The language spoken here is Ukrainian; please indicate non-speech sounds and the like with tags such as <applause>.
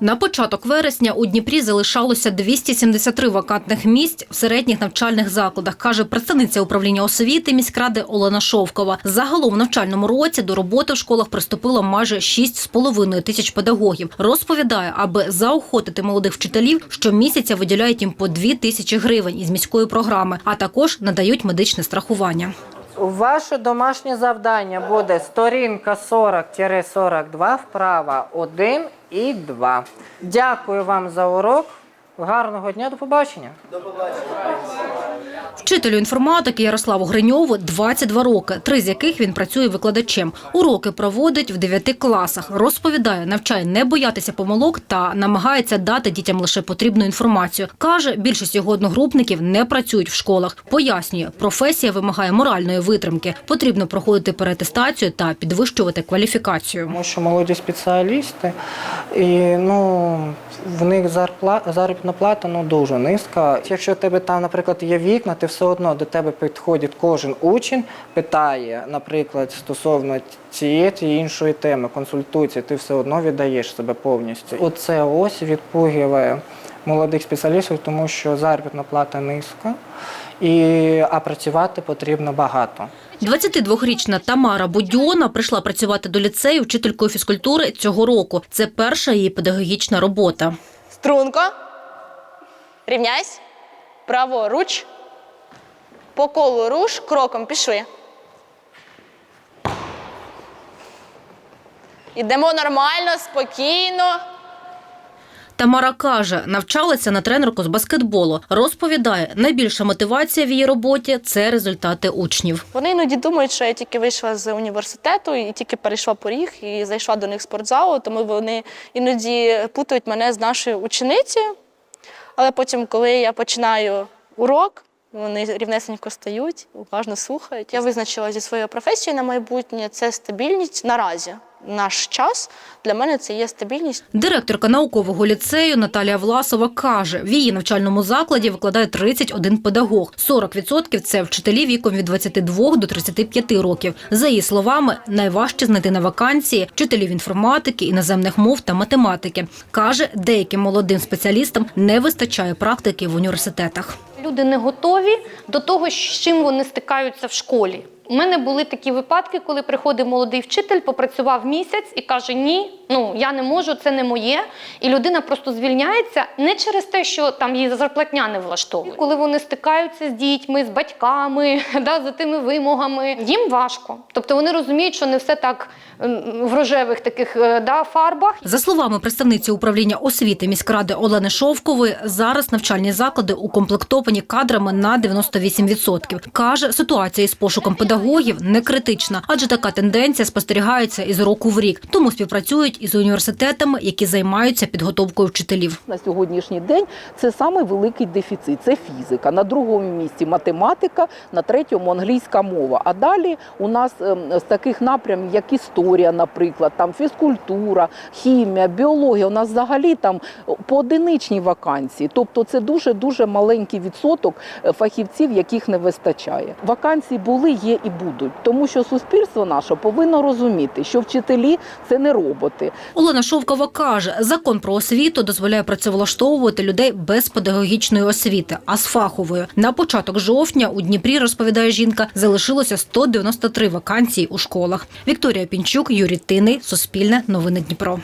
На початок вересня у Дніпрі залишалося 273 вакантних місць в середніх навчальних закладах, каже представниця управління освіти міськради Олена Шовкова. Загалом в навчальному році до роботи в школах приступило майже 6,5 тисяч педагогів. Розповідає, аби заохотити молодих вчителів, щомісяця виділяють їм по 2 тисячі гривень із міської програми, а також надають медичне страхування. Ваше домашнє завдання буде сторінка 40-42, вправа 1 і 2. Дякую вам за урок. Гарного дня, до побачення. Вчителю інформатики Ярославу Гриньову 22 роки, три з яких він працює викладачем. Уроки проводить в 9 класах. Розповідає, навчає не боятися помилок та намагається дати дітям лише потрібну інформацію. Каже, більшість його одногрупників не працюють в школах. Пояснює, професія вимагає моральної витримки. Потрібно проходити перетестацію та підвищувати кваліфікацію. Тому що молоді спеціалісти, і ну, в них зарплата заробітна плата ну, дуже низька. Якщо в тебе там, наприклад, є вікна, ти все одно до тебе підходить кожен учень, питає, наприклад, стосовно цієї чи іншої теми, консультується, ти все одно віддаєш себе повністю. Оце ось відпугиває молодих спеціалістів, тому що заробітна плата низька, і, а працювати потрібно багато. 22-річна Тамара Будьона прийшла працювати до ліцею вчителькою фізкультури цього року. Це перша її педагогічна робота. Струнко. Рівняйсь. Праворуч. По колу руш, кроком пішли. Ідемо нормально, спокійно. Тамара каже, навчалася на тренерку з баскетболу. Розповідає, найбільша мотивація в її роботі це результати учнів. Вони іноді думають, що я тільки вийшла з університету і тільки перейшла поріг і зайшла до них в спортзал, тому вони іноді путають мене з нашою ученицею. Але потім, коли я починаю урок, вони рівнесенько стають, уважно слухають. Я визначила зі своєю професією на майбутнє це стабільність наразі. Наш час для мене це є стабільність. Директорка наукового ліцею Наталія Власова каже, в її навчальному закладі викладає 31 педагог. 40% – це вчителі віком від 22 до 35 років. За її словами, найважче знайти на вакансії вчителів інформатики, іноземних мов та математики. Каже, деяким молодим спеціалістам не вистачає практики в університетах. Люди не готові до того, з чим вони стикаються в школі. У мене були такі випадки, коли приходив молодий вчитель, попрацював місяць і каже: Ні, ну я не можу, це не моє. І людина просто звільняється не через те, що там її зарплатня не влаштовує. Коли вони стикаються з дітьми, з батьками, <laughs> да, за тими вимогами, їм важко. Тобто вони розуміють, що не все так в рожевих таких е, да, фарбах. За словами представниці управління освіти міськради Олени Шовкової, зараз навчальні заклади укомплектовані кадрами на 98%. Каже, ситуація із пошуком педагогів не критична, адже така тенденція спостерігається із року в рік. Тому співпрацюють із університетами, які займаються підготовкою вчителів. На сьогоднішній день це самий великий дефіцит. Це фізика. На другому місці математика, на третьому англійська мова. А далі у нас ем, з таких напрямів, як історія, наприклад, там фізкультура, хімія, біологія. У нас взагалі там поодиничні вакансії. Тобто це дуже дуже маленький відсоток е, фахівців, яких не вистачає. Вакансії були, є і будуть, тому що суспільство наше повинно розуміти, що вчителі це не роботи. Олена Шовкова каже, закон про освіту дозволяє працевлаштовувати людей без педагогічної освіти, а з фаховою. На початок жовтня у Дніпрі, розповідає жінка, залишилося 193 вакансії у школах. Вікторія Пінчук, Юрій Тиний, Суспільне, Новини Дніпро.